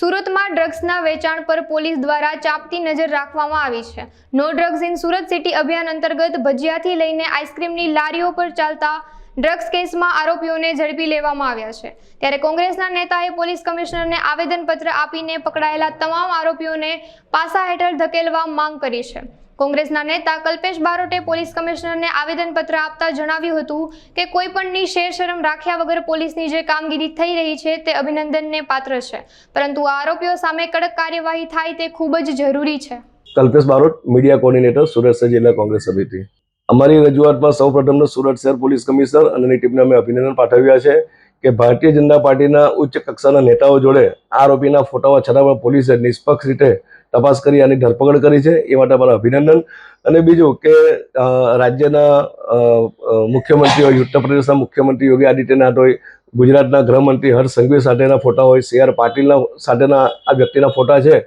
સુરતમાં ડ્રગ્સના વેચાણ પર પોલીસ દ્વારા ચાંપતી નજર રાખવામાં આવી છે. No drugs in Surat city અભિયાન અંતર્ગત ભજીયાથી લઈને આઈસ્ક્રીમની લારીઓ પર ચાલતા ડ્રગ્સ કેસમાં આરોપીઓને ઝડપી લેવામાં આવ્યા છે. ત્યારે કોંગ્રેસના નેતાએ પોલીસ કમિશનરને આવેદનપત્ર આપીને પકડાયેલા તમામ આરોપીઓને પાસા હેઠળ ધકેલવા માંગ કરી છે. કોંગ્રેસના નેતા કલ્પેશ બારોટે પોલીસ કમિશનરને આવેદનપત્ર આપતા જણાવ્યું હતું કે કોઈ પણની શેર રાખ્યા વગર પોલીસની જે કામગીરી થઈ રહી છે તે અભિનંદનને પાત્ર છે. પરંતુ આરોપીઓ સામે કડક કાર્યવાહી થાય તે ખૂબ જ જરૂરી છે. કલ્પેશ બારોટ, મીડિયા કોર્ડિનેટર, સુરત શહેર જિલ્લા કોંગ્રેસ સમિતિ. અમારી રજૂઆતમાં સૌ પ્રથમ સુરત શહેર પોલીસ કમિશનર અને ટીમને અમે અભિનંદન પાઠવ્યા છે. કે ભારતીય જનતા પાર્ટીના ઉચ્ચ કક્ષાના નેતાઓ જોડે આરોપીના ફોટાઓ છતાં પણ પોલીસે નિષ્પક્ષ રીતે તપાસ કરી આની ધરપકડ કરી છે એ માટે અમારા અભિનંદન. અને બીજું કે રાજ્યના અ, અ, મુખ્યમંત્રી હોય ઉત્તર પ્રદેશના મુખ્યમંત્રી યોગી આદિત્યનાથ હોય ગુજરાતના ગૃહમંત્રી હર્ષ સંઘવી સાથેના ફોટા હોય સી આર પાટીલના સાથેના આ વ્યક્તિના ફોટા છે.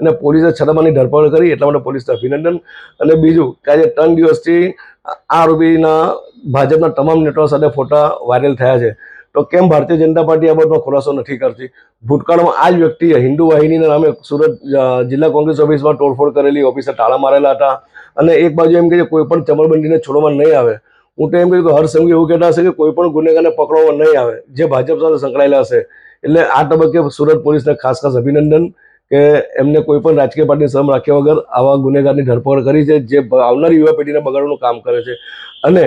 અને પોલીસે છતાંની ધરપકડ કરી એટલા માટે પોલીસને અભિનંદન. અને બીજું કે આજે ત્રણ દિવસથી આ આરોપીના ભાજપના તમામ નેતાઓ સાથે ફોટા વાયરલ થયા છે. તો કેમ ભારતીય જનતા પાર્ટી આ બાબતમાં ખુલાસો નથી કરતી? ભૂતકાળમાં આ જ વ્યક્તિએ હિન્દુ વાહિનીના નામે સુરત જિલ્લા કોંગ્રેસ ઓફિસમાં તોડફોડ કરેલી ઓફિસે તાળા મારેલા હતા. અને એક બાજુ એમ કે કોઈ પણ ચમરબંધીને છોડવામાં નહીં આવે. હું તો એમ કહ્યું કે હર એવું કહેતા હશે કે કોઈ પણ ગુનેગારને પકડવામાં નહીં આવે. જે ભાજપ સાથે સંકળાયેલા હશે. એટલે આ તબક્કે સુરત પોલીસને ખાસ ખાસ અભિનંદન. કે એમને કોઈ પણ રાજકીય પાર્ટી શ્રમ રાખ્યા વગર આવા ગુનેગારની ધરપકડ કરી છે, જે આવનારી યુવા પેઢીને બગાડવાનું કામ કરે છે. અને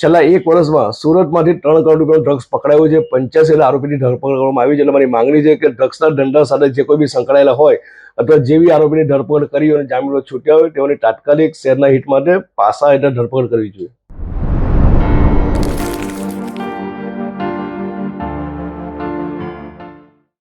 છેલ્લા એક વર્ષમાં સુરતમાંથી ત્રણ કરોડ રૂપિયાનું ડ્રગ્સ પકડાયું છે. પંચ્યાસી આરોપીની ધરપકડ કરવામાં આવી છે. એટલે મારી માંગણી છે કે ડ્રગ્સના ધંધા સાથે જે કોઈ બી સંકળાયેલા હોય અથવા જેવી આરોપીની ધરપકડ કરી અને જામીનો છૂટ્યા હોય, તેઓની તાત્કાલિક શહેરના હિત માટે પાસા હેઠળ ધરપકડ કરવી જોઈએ.